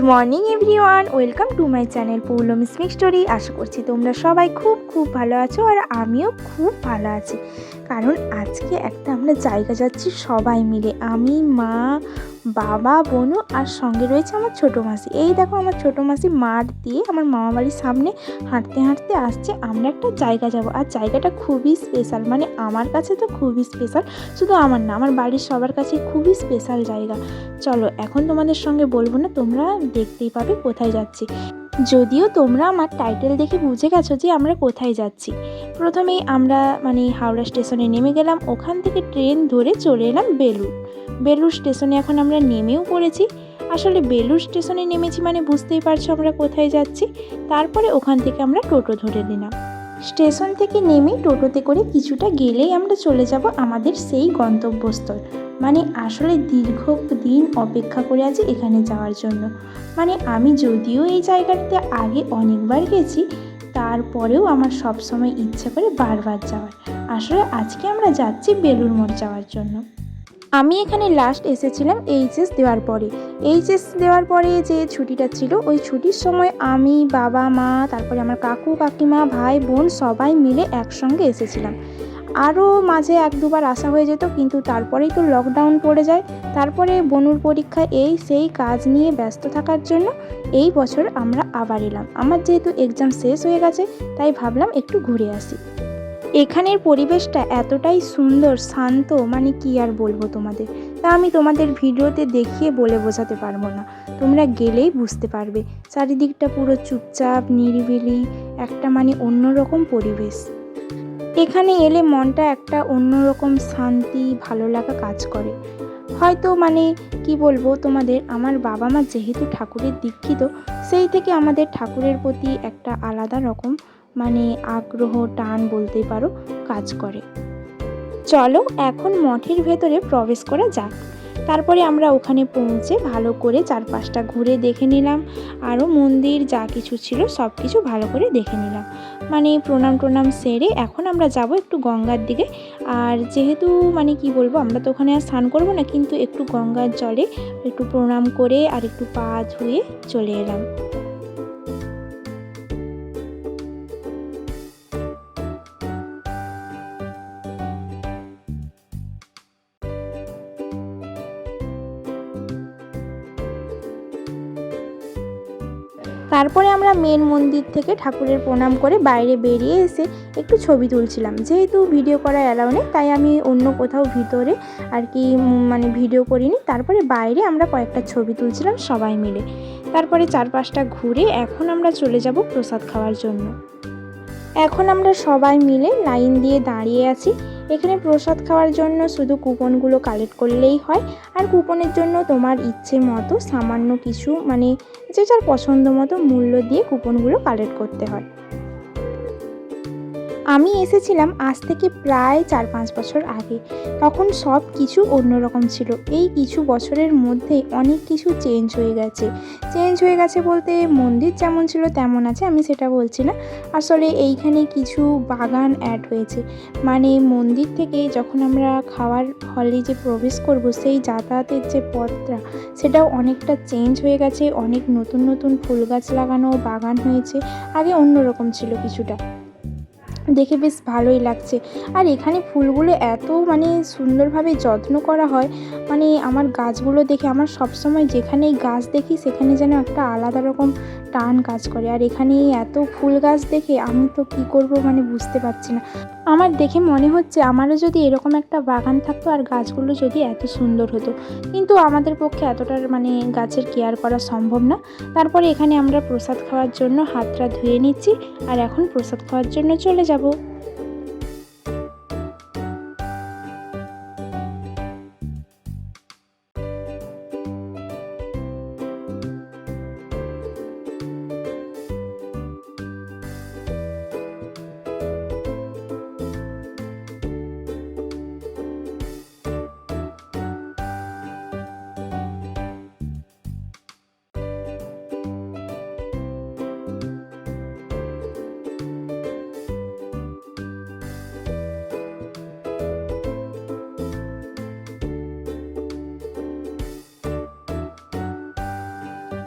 Good morning everyone welcome to my channel Poulam স্মিক story আশা করছি তোমরা সবাই খুব খুব ভালো আছো আর আমিও খুব ভালো আছি। কারণ আজকে একটা আমরা জায়গা যাচ্ছি সবাই মিলে। আমি, মা বাবা, বোনু আর সঙ্গে রয়েছে আমার ছোটো মাসি। এই দেখো আমার ছোটো মাসি মাঠ দিয়ে আমার মামা বাড়ির সামনে হাঁটতে হাঁটতে আসছে। আমরা একটা জায়গা যাব। আর জায়গাটা খুবই স্পেশাল মানে আমার কাছে তো খুবই স্পেশাল শুধু আমার না, আমার বাড়ির সবার কাছে খুবই স্পেশাল জায়গা। চলো, এখন তোমাদের সঙ্গে বলব না, তোমরা দেখতেই পাবে কোথায় যাচ্ছি। যদিও তোমরা আমার টাইটেল দেখে বুঝে গেছো যে আমরা কোথায় যাচ্ছি। প্রথমেই আমরা মানে হাওড়া স্টেশনে নেমে গেলাম। ওখান থেকে ট্রেন ধরে চলে এলাম বেলুর বেলুর স্টেশনে এখন আমরা নেমেও পড়েছি। আসলে বেলুর স্টেশনে নেমেছি মানে বুঝতেই পারছ আমরা কোথায় যাচ্ছি। তারপরে ওখান থেকে আমরা টোটো ধরে নিলাম। স্টেশন থেকে নেমে টোটোতে করে কিছুটা গেলেই আমরা চলে যাব আমাদের সেই গন্তব্যস্থল। মানে আসলে দীর্ঘ দিন অপেক্ষা করে আছি এখানে যাওয়ার জন্য। মানে আমি যদিও এই জায়গাটাতে আগে অনেকবার গেছি, তারপরেও আমার সবসময় ইচ্ছে করে বারবার যাওয়ার। আসলে আজকে আমরা যাচ্ছি বেলুর মঠ যাওয়ার জন্য। আমি এখানে লাস্ট এসেছিলাম এইচএস দেওয়ার পরে। এইচএস দেওয়ার পরে যে ছুটিটা ছিল, ওই ছুটির সময় আমি, বাবা, মা, তারপরে আমার কাকু, কাকিমা, ভাই, বোন সবাই মিলে একসঙ্গে এসেছিলাম। আরও মাঝে এক দুবার আসা হয়ে যেত, কিন্তু তারপরেই তো লকডাউন পড়ে যায়। তারপরে বনুর পরীক্ষা এই সেই কাজ নিয়ে ব্যস্ত থাকার জন্য এই বছর আমরা আবার এলাম। আমার যেহেতু এক্সাম শেষ হয়ে গেছে, তাই ভাবলাম একটু ঘুরে আসি। এখানের পরিবেশটা এতটাই সুন্দর, শান্ত মানে কি আর বলব তোমাদের? তা আমি তোমাদের ভিডিওতে দেখিয়ে বলে বোঝাতে পারব না। তোমরা গেলেই বুঝতে পারবে। চারিদিকটা পুরো চুপচাপ, নিরিবিলি, একটা মানে অন্যরকম পরিবেশ। এখানে এলে মনটা একটা অন্যরকম শান্তি, ভালো লাগা কাজ করে। হয়তো মানে কি বলব তোমাদের, আমার বাবা মা যেহেতু ঠাকুরের দীক্ষিত, সেই থেকে আমাদের ঠাকুরের প্রতি একটা আলাদা রকম মানে আগ্রহ, টান বলতে পারো, কাজ করে। চলো এখন মঠের ভেতরে প্রবেশ করা যাক। তারপরে আমরা ওখানে পৌঁছে ভালো করে চারপাশটা ঘুরে দেখে নিলাম। আরও মন্দির, যা কিছু ছিল সব কিছু ভালো করে দেখে নিলাম। মানে প্রণাম টনাম সেরে এখন আমরা যাব একটু গঙ্গার দিকে। আর যেহেতু মানে কি বলব, আমরা তো ওখানে আর স্নান করব না, কিন্তু একটু গঙ্গার জলে একটু প্রণাম করে আর একটু পা ধুয়ে চলে এলাম। তারপরে আমরা মেন মন্দির থেকে ঠাকুরের প্রণাম করে বাইরে বেরিয়ে এসে একটু ছবি তুলছিলাম। যেহেতু ভিডিও করা অ্যালাউ নেই, তাই আমি অন্য কোথাও ভিতরে আর কি মানে ভিডিও করিনি। তারপরে বাইরে আমরা কয়েকটা ছবি তুলছিলাম সবাই মিলে। তারপরে চারপাশটা ঘুরে এখন আমরা চলে যাব প্রসাদ খাওয়ার জন্য। এখন আমরা সবাই মিলে লাইন দিয়ে দাঁড়িয়ে আছি। এখানে প্রসাদ খাওয়ার জন্য শুধু কুপনগুলো কালেক্ট করলেই হয়, আর কুপনের জন্য তোমার ইচ্ছে মতো সামান্য কিছু মানে যে যার পছন্দ মতো মূল্য দিয়ে কুপনগুলো কালেক্ট করতে হয়। আমি এসেছিলাম আজ থেকে প্রায় চার পাঁচ বছর আগে। তখন সব কিছু অন্যরকম ছিল। এই কিছু বছরের মধ্যে অনেক কিছু চেঞ্জ হয়ে গেছে। চেঞ্জ হয়ে গেছে বলতে মন্দির যেমন ছিল তেমন আছে, আমি সেটা বলছি না। আসলে এইখানে কিছু বাগান অ্যাড হয়েছে। মানে মন্দির থেকে যখন আমরা খাওয়ার হলে যে প্রবেশ করব, সেই যাতায়াতের যে পথটা, সেটাও অনেকটা চেঞ্জ হয়ে গেছে। অনেক নতুন নতুন ফুল গাছ লাগানো বাগান হয়েছে। আগে অন্যরকম ছিল কিছুটা। দেখে বেশ ভালোই লাগছে। আর এখানে ফুলগুলো এত মানে সুন্দরভাবে যত্ন করা হয় মানে আমার গাছগুলো দেখে, আমার সবসময় যেখানেই গাছ দেখি সেখানে যেন একটা আলাদা রকম টান কাজ করে। আর এখানে এত ফুল গাছ দেখে আমি তো কি করব মানে বুঝতে পারছি না। আমার দেখে মনে হচ্ছে আমারও যদি এরকম একটা বাগান থাকতো আর গাছগুলো যদি এত সুন্দর হতো। কিন্তু আমাদের পক্ষে এতটার মানে গাছের কেয়ার করা সম্ভব না। তারপরে এখানে আমরা প্রসাদ খাওয়ার জন্য হাতটা ধুয়ে নিচ্ছি। আর এখন প্রসাদ খাওয়ার জন্য চলে যাব।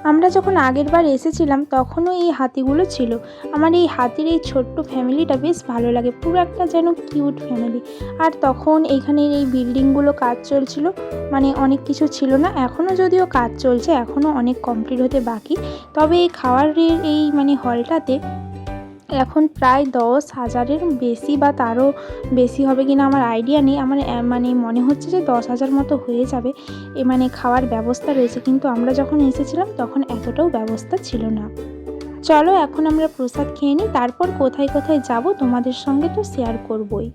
আমরা যখন আগের বার এসেছিলাম, তখনও এই হাতিগুলো ছিল। আমার এই হাতির এই ছোট্ট ফ্যামিলিটা বেশ ভালো লাগে, পুরো একটা যেন কিউট ফ্যামিলি। আর তখন এইখানের এই বিল্ডিংগুলো কাজ চলছিল মানে অনেক কিছু ছিল না, এখনও যদিও কাজ চলছে, এখনও অনেক কমপ্লিট হতে বাকি। তবে এই খাওয়ারের এই মানে হলটাতে এখন প্রায় দশ হাজারের বেশি বা তারও বেশি হবে কিনা আমার আইডিয়া নেই। আমার মানে মনে হচ্ছে যে দশ হাজার মতো হয়ে যাবে। এ মানে খাওয়ার ব্যবস্থা রয়েছে। কিন্তু আমরা যখন এসেছিলাম তখন এতটাও ব্যবস্থা ছিল না। চলো এখন আমরা প্রসাদ খেয়ে নিই। তারপর কোথায় কোথায় যাব তোমাদের সঙ্গে তো শেয়ার করবই।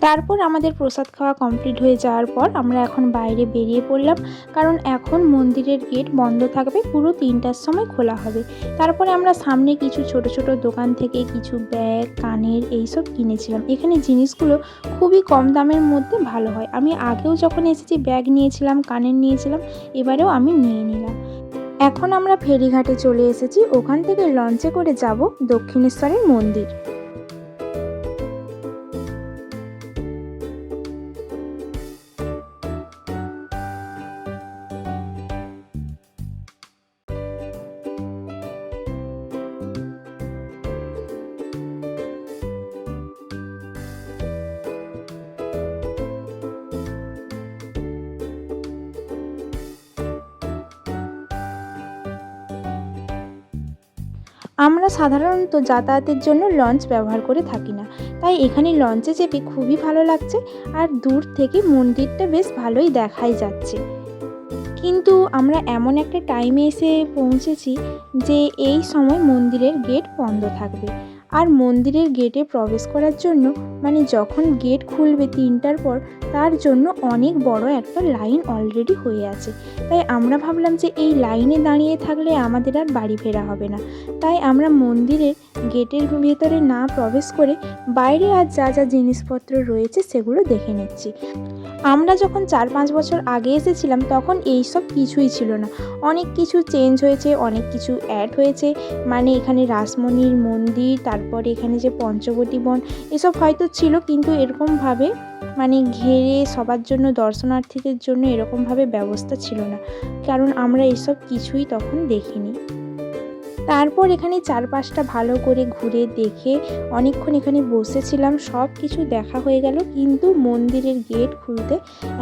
তারপর আমাদের প্রসাদ খাওয়া কমপ্লিট হয়ে যাওয়ার পর আমরা এখন বাইরে বেরিয়ে পড়লাম, কারণ এখন মন্দিরের গেট বন্ধ থাকবে, পুরো তিনটার সময় খোলা হবে। তারপরে আমরা সামনে কিছু ছোট ছোট দোকান থেকে কিছু ব্যাগ, কানের এইসব কিনেছিলাম। এখানে জিনিসগুলো খুবই কম দামের মধ্যে ভালো হয়। আমি আগেও যখন এসেছি, ব্যাগ নিয়েছিলাম, কানের নিয়েছিলাম, এবারেও আমি নিয়ে নিলাম। এখন আমরা ফেরিঘাটে চলে এসেছি। ওখান থেকে লঞ্চে করে যাব দক্ষিণেশ্বরের মন্দির। আমরা সাধারণত যাতায়াতের জন্য লঞ্চ ব্যবহার করে থাকি না। তাই এখানে লঞ্চে চেপে খুবই ভালো লাগছে আর দূর থেকে মন্দিরটা বেশ ভালোই দেখাই যাচ্ছে। কিন্তু আমরা এমন একটা টাইমে এসে পৌঁছেছি যে এই সময় মন্দিরের গেট বন্ধ থাকবে। আর মন্দিরের গেটে প্রবেশ করার জন্য মানে যখন গেট খুলবে তিনটার পর, তার জন্য অনেক বড় একটা লাইন অলরেডি হয়ে আছে। তাই আমরা ভাবলাম যে এই লাইনে দাঁড়িয়ে থাকলে আমাদের আর বাড়ি ফেরা হবে না। তাই আমরা মন্দিরের গেটের ভেতরে না প্রবেশ করে বাইরে আর যা যা জিনিসপত্র রয়েছে সেগুলো দেখে নিচ্ছি। আমরা যখন চার পাঁচ বছর আগে এসেছিলাম, তখন এই সব কিছুই ছিল না। অনেক কিছু চেঞ্জ হয়েছে, অনেক কিছু অ্যাড হয়েছে। মানে এখানে রাসমণির মন্দির, তারপরে এখানে যে পঞ্চবটী বন, এসব হয়তো ছিল, কিন্তু এরকমভাবে মানে ঘেরে সবার জন্য, দর্শনার্থীদের জন্য এরকমভাবে ব্যবস্থা ছিল না। কারণ আমরা এসব কিছুই তখন দেখিনি। তারপর এখানে চারপাশটা ভালো করে ঘুরে দেখে অনেকক্ষণ এখানে বসেছিলাম, সব কিছু দেখা হয়ে গেল, কিন্তু মন্দিরের গেট খুলতে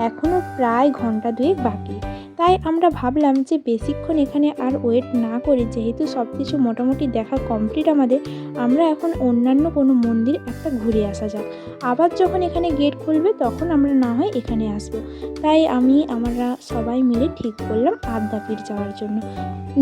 এখনও প্রায় ঘণ্টা দুয়েক বাকি। তাই আমরা ভাবলাম যে বেশিক্ষণ এখানে আর ওয়েট না করে যেহেতু সব কিছু মোটামুটি দেখা কমপ্লিট আমাদের, আমরা এখন অন্যান্য কোনো মন্দির একটা ঘুরে আসা যাক। আবার যখন এখানে গেট খুলবে তখন আমরা না হয় এখানে আসব। তাই আমি, আমরা সবাই মিলে ঠিক করলাম আদ্যাপীঠ যাওয়ার জন্য।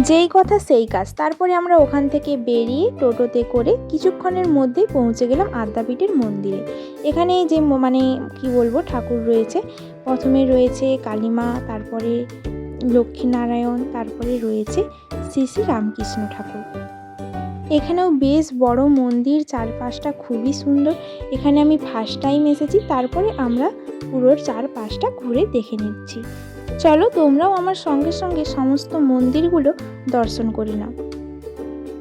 যেই কথা সেই কাজ। তারপরে আমরা ওখান থেকে বেরিয়ে টোটোতে করে কিছুক্ষণের মধ্যেই পৌঁছে গেলাম আদ্যাপীঠের মন্দিরে। এখানে যে মানে কি বলব, ঠাকুর রয়েছে। প্রথমে রয়েছে কালীমা, তারপরে লক্ষ্মীনারায়ণ, তারপরে রয়েছে শ্রী শ্রী রামকৃষ্ণ ঠাকুর। এখানেও বেশ বড় মন্দির, চারপাশটা খুবই সুন্দর। এখানে আমি ফার্স্ট টাইম এসেছি, তারপরে আমরা পুরোর চারপাশটা ঘুরে দেখে নিচ্ছি। চলো তোমরাও আমার সঙ্গে সঙ্গে সমস্ত মন্দিরগুলো দর্শন করে নাও।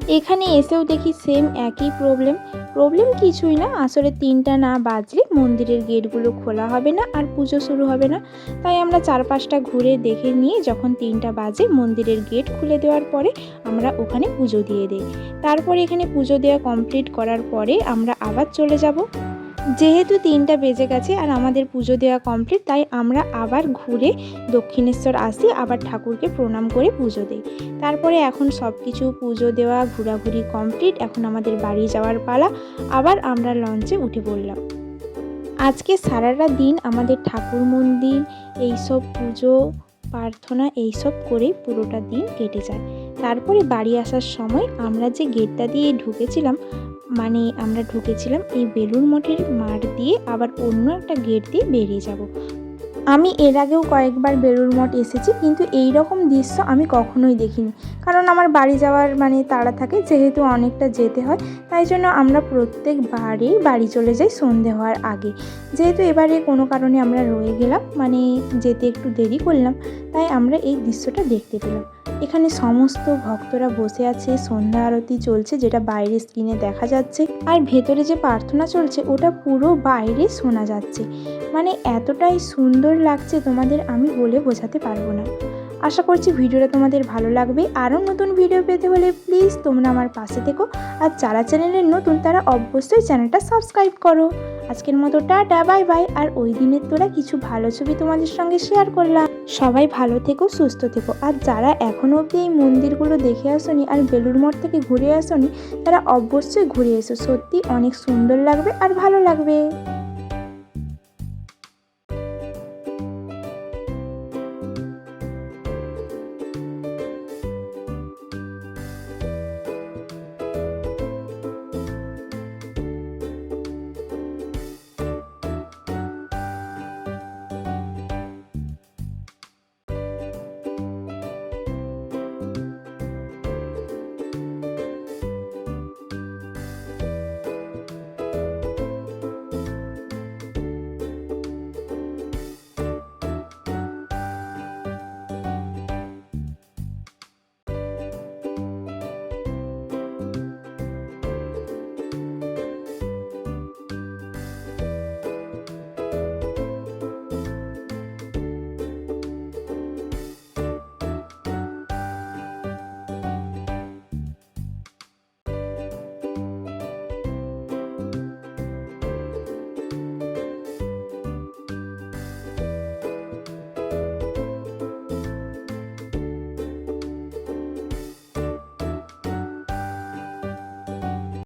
এখানে এসেও দেখি সেম একই প্রবলেম প্রবলেম কিছুই না আসলে তিনটা না বাজলে মন্দিরের গেটগুলো খোলা হবে না আর পুজো শুরু হবে না। তাই আমরা চার পাঁচটা ঘুরে দেখে নিয়ে যখন তিনটা বাজে মন্দিরের গেট খুলে দেওয়ার পরে আমরা ওখানে পুজো দিয়ে দিই। তারপরে এখানে পুজো দেওয়া কমপ্লিট করার পরে আমরা আবার চলে যাব। যেহেতু তিনটা বেজে গেছে আর আমাদের পুজো দেওয়া কমপ্লিট তাই আমরা আবার ঘুরে দক্ষিণেশ্বর আসি, আবার ঠাকুরকে প্রণাম করে পুজো দিই। তারপরে এখন সব কিছু পুজো দেওয়া, ঘোরাঘুরি কমপ্লিট এখন আমাদের বাড়ি যাওয়ার পালা, আবার আমরা লঞ্চে উঠে পড়লাম। আজকে সারাটা দিন আমাদের ঠাকুর মন্দির, এইসব পুজো প্রার্থনা এইসব করেই পুরোটা দিন কেটে যায়। তারপরে বাড়ি আসার সময় আমরা যে গেটটা দিয়ে ঢুকেছিলাম মানে আমরা ঢুকেছিলাম এই বেলুর মঠের মাঠ দিয়ে আবার অন্য একটা গেট দিয়ে বেরিয়ে যাব। আমি এর আগেও কয়েকবার বেরুর মঠ এসেছি, কিন্তু এই রকম দৃশ্য আমি কখনোই দেখিনি। কারণ আমার বাড়ি যাওয়ার মানে তাড়া থাকে, যেহেতু অনেকটা যেতে হয়, তাই জন্য আমরা প্রত্যেকবারই বাড়ি চলে যাই সন্ধে হওয়ার আগে। যেহেতু এবারে কোনো কারণে আমরা রয়ে গেলাম মানে যেতে একটু দেরি করলাম, তাই আমরা এই দৃশ্যটা দেখতে পেলাম। এখানে সমস্ত ভক্তরা বসে আছে, সন্ধ্যা আরতি চলছে, যেটা বাইরে স্ক্রিনে দেখা যাচ্ছে। আর ভেতরে যে প্রার্থনা চলছে, ওটা পুরো বাইরে শোনা যাচ্ছে। মানে এতটাই সুন্দর লাগছে তোমাদের আমি বলে বোঝাতে পারব না। আশা করছি ভিডিওটা তোমাদের ভালো লাগবে। আরও নতুন ভিডিও পেতে হলে প্লিজ তোমরা আমার পাশে থেকো। আর যারা চ্যানেলের নতুন, তারা অবশ্যই চ্যানেলটা সাবস্ক্রাইব করো। আজকের মতো টাটা, বাই বাই। আর ওই দিনের তোরা কিছু ভালো ছবি তোমাদের সঙ্গে শেয়ার করলাম। সবাই ভালো থেকো, সুস্থ থেকো। আর যারা এখনও অবধি এই মন্দিরগুলো দেখে আসনি আর বেলুর মঠ থেকে ঘুরে আসনি, তারা অবশ্যই ঘুরে এসো। সত্যি অনেক সুন্দর লাগবে আর ভালো লাগবে।